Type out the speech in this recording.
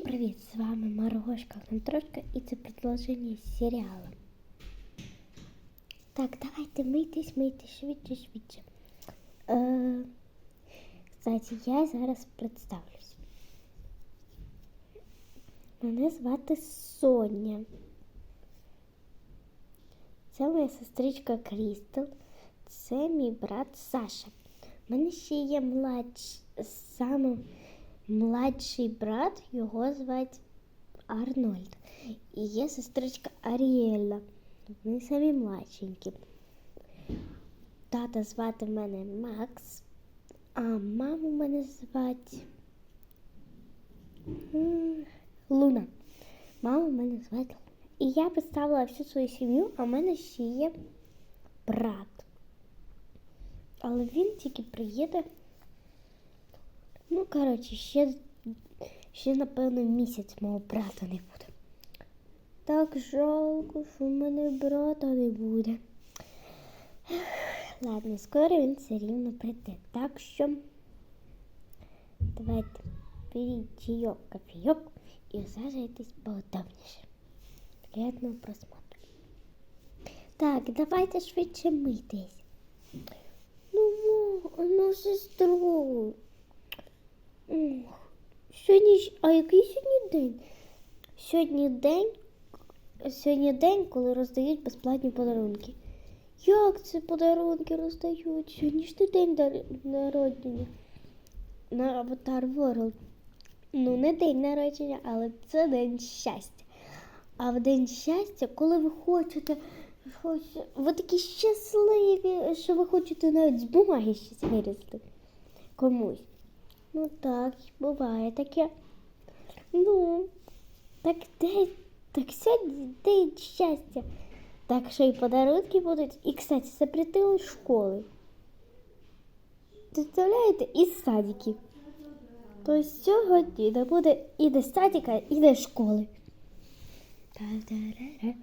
привіт! З вами Маргошка Контрошка і це продовження серіалу. Так, давайте мийтесь, мийтесь швидше, швидше. Е, кстати, я зараз представлюсь. Мене звати Соня. Це моя сестричка Крістел. Це мій брат Саша. У мене ще є младш... саме младший брат, його звати Арнольд. І є сестричка Аріелла. Вони самі младшенькі. Тата звати мене Макс, а маму мене звати Луна. Маму мене звати Луна. І я представила всю свою сім'ю, а в мене ще є брат. Але він тільки приїде. Ну, коротше, ще, ще напевно, місяць мого брата не буде. Так жалко, що в мене брата не буде. Ладно, скоро він все рівно прийде. Так що давайте беріть чайок, кофійок і усаджуйтесь поудобніше. Приятного просмотру. Так, давайте швидше митись. Ну, ну, сестру. Сьогодні, а який сьогодні день? Сьогодні день, сьогодні день, коли роздають безплатні подарунки. Як це подарунки роздають? Сьогодні ж не день народження на Avatar World. Ну, не день народження, але це день щастя. А в день щастя, коли ви хочете, ви такі щасливі, що ви хочете навіть з бумаги щось вирізати комусь. Ну так, буває таке. Ну, так день, так сьогодні день щастя. Так що і подарунки будуть. І, кстати, запретили школи. Представляєте, із садиків. Тобто сьогодні не буде і до садика, і до школи. Та-да-ра-ра.